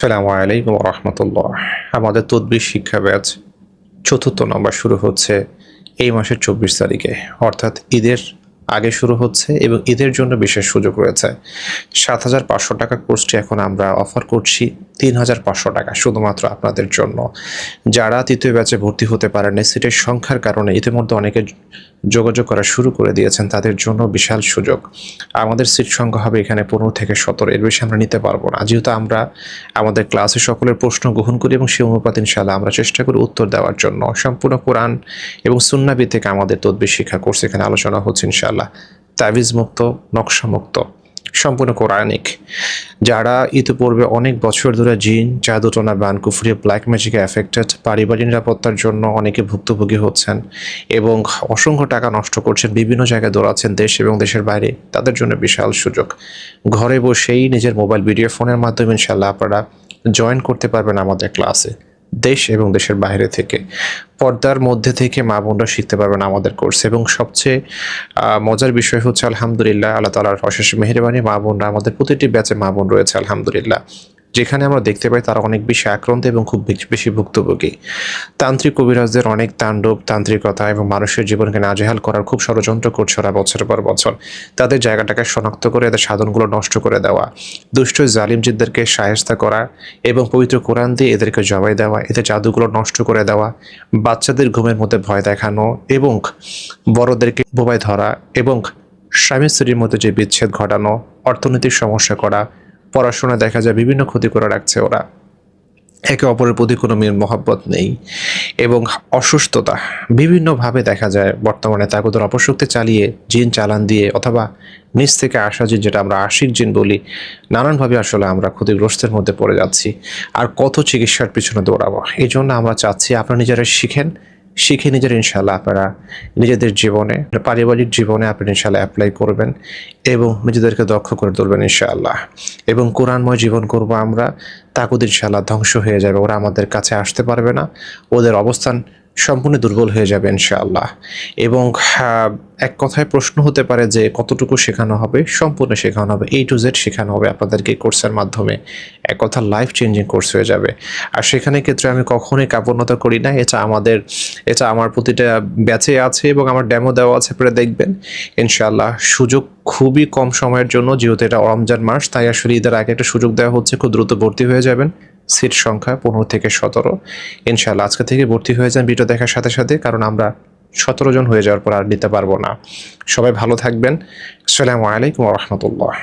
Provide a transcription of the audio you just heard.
সালামু আলাইকুম রহমতুল্লাহ। আমাদের তদবির শিক্ষা ব্যাচ চতুর্থ নম্বর শুরু হচ্ছে এই মাসের চব্বিশ তারিখে। অর্থাৎ ঈদের আগে শুরু হচ্ছে এবং ঈদের জন্য বিশেষ সুযোগ রয়েছে। সাত হাজার পাঁচশো টাকা কোর্সটি এখন আমরা অফার করছি। তিন হাজার পাঁচশো টাকা শুধুমাত্র আপনাদের জন্য। যারা তৃতীয় ব্যাচে ভর্তি হতে পারেন সিটের সংখ্যার কারণে ইতিমধ্যে অনেকে যোগাযোগ করা শুরু করে দিয়েছেন, তাদের জন্য বিশাল সুযোগ। আমাদের সিট সংখ্যা হবে এখানে পনেরো থেকে সতেরো, এর বেশি আমরা নিতে পারব না। যেহেতু আমরা আমাদের ক্লাসে সকলের প্রশ্ন গ্রহণ করি এবং সেই অনুপাত ইনশাল্লাহ আমরা চেষ্টা করি উত্তর দেওয়ার জন্য। সম্পূর্ণ কোরআন এবং সুন্নাবি থেকে আমাদের তদ্বির শিক্ষা কোর্স এখানে আলোচনা হচ্ছে ইনশাল্লাহ তাবিজ মুক্ত নকশা মুক্ত সম্পূর্ণ কোরআনিক, যারা ইতিপূর্বে অনেক বছর ধরে জিন, জাদুটনা বান কুফরি ব্ল্যাক ম্যাজিকে অ্যাফেক্টেড পারিবারিক নিরাপত্তার জন্য অনেকে ভুক্তভোগী হচ্ছেন এবং অসংখ্য টাকা নষ্ট করছেন, বিভিন্ন জায়গায় দৌড়াচ্ছেন দেশ এবং দেশের বাইরে। তাদের জন্য বিশাল সুযোগ। ঘরে বসেই নিজের মোবাইল ভিডিও ফোনের মাধ্যমে ইনশাল্লাহ আপনারা জয়েন করতে পারবেন আমাদের ক্লাসে দেশ এবং দেশের বাইরে থেকে। পর্দার মধ্যে থেকে মা বোনরা শিখতে পারবেন আমাদের কোর্স এবং সবচেয়ে মজার বিষয় হচ্ছে, আলহামদুলিল্লাহ, আল্লাহ তালার অশেষ মেহরবানি, মা বোনরা, আমাদের প্রতিটি ব্যাচে মা বোন রয়েছে, আলহামদুলিল্লাহ। যেখানে আমরা দেখতে পাই তারা অনেক বেশি আক্রান্ত এবং খুব বেশি- ভুক্তভোগী। তান্ত্রিক কবিরাজদের অনেক তাণ্ডব, তান্ত্রিকতা এবং মানুষের জীবনকে নাজেহাল করার খুব ষড়যন্ত্র করছে ওরা বছরের পর বছর। তাদের জায়গাটাকে শনাক্ত করে, এদের সাধনগুলো নষ্ট করে দেওয়া, দুষ্ট জালিমজিদদেরকে সায়স্তা করা এবং পবিত্র কোরআন দিয়ে এদেরকে জবাই দেওয়া, এদের জাদুগুলো নষ্ট করে দেওয়া, বাচ্চাদের ঘুমের মধ্যে ভয় দেখানো এবং বড়দেরকে বোবায় ধরা এবং স্বামী স্ত্রীর মধ্যে যে বিচ্ছেদ ঘটানো, অর্থনৈতিক সমস্যা করা পড়াশোনা দেখা যায়, বিভিন্ন ক্ষতি করে রাখছে ওরা। একে অপরের প্রতি কোনো মেয়ের মহাব্বত নেই এবং অসুস্থতা বিভিন্নভাবে দেখা যায় বর্তমানে তাগুদের অপশক্তি চালিয়ে, জিন চালান দিয়ে অথবা নিচ থেকে আসা জিন, যেটা আমরা আশিক জিন বলি, নানানভাবে আসলে আমরা ক্ষতিগ্রস্তের মধ্যে পড়ে যাচ্ছি। আর কত চিকিৎসার পিছনে দৌড়াবো? এই জন্য আমরা চাচ্ছি আপনারা নিজেরা শিখেন শিখে নিজের ইনশাল্লাহ আপনারা নিজেদের জীবনে, পারিবারিক জীবনে আপনি ইনশাল্লাহ অ্যাপ্লাই করবেন এবং নিজেদেরকে দক্ষ করে তুলবেন ইনশাআল্লাহ। এবং কোরআনময় জীবন করব আমরা তাকুদ ইনশাআল্লাহ ধ্বংস হয়ে যাবে, ওরা আমাদের কাছে আসতে পারবে না। ওদের অবস্থান সম্পূর্ণ দুর্বল হয়ে যাবে ইনশাআল্লাহ। এবং এক কথায় প্রশ্ন হতে পারে যে কতটুকু শেখানো হবে, সম্পূর্ণ শেখানো হবে এই টু জেড শেখানো হবে আপনাদেরকে কোর্সের মাধ্যমে। এক কথা লাইফ চেঞ্জিং কোর্স হয়ে যাবে। আর সেখানে ক্ষেত্রে আমি কখনোই কাপড়নতা করি না, এটা আমাদের, এটা আমার প্রতিটা ব্যাচে আছে এবং আমার ডেমো দেওয়া আছে পরে দেখবেন। ইনশাআল্লাহ, সুযোগ খুবই কম সময়ের জন্য, যেহেতু এটা রমজান মাস, তাই আসলে ঈদের আগে একটা সুযোগ দেওয়া হচ্ছে, খুব দ্রুত ভর্তি হয়ে যাবেন। সিট সংখ্যা পনেরো থেকে সতেরো। ইনশাল্লাহ আজকে থেকে ভর্তি হয়ে যান ভিডিও দেখার সাথে সাথে, কারণ আমরা সতেরো জন হয়ে যাওয়ার পর আর নিতে পারব না। সবাই ভালো থাকবেন। আসসালামু আলাইকুম রহমতুল্লাহ।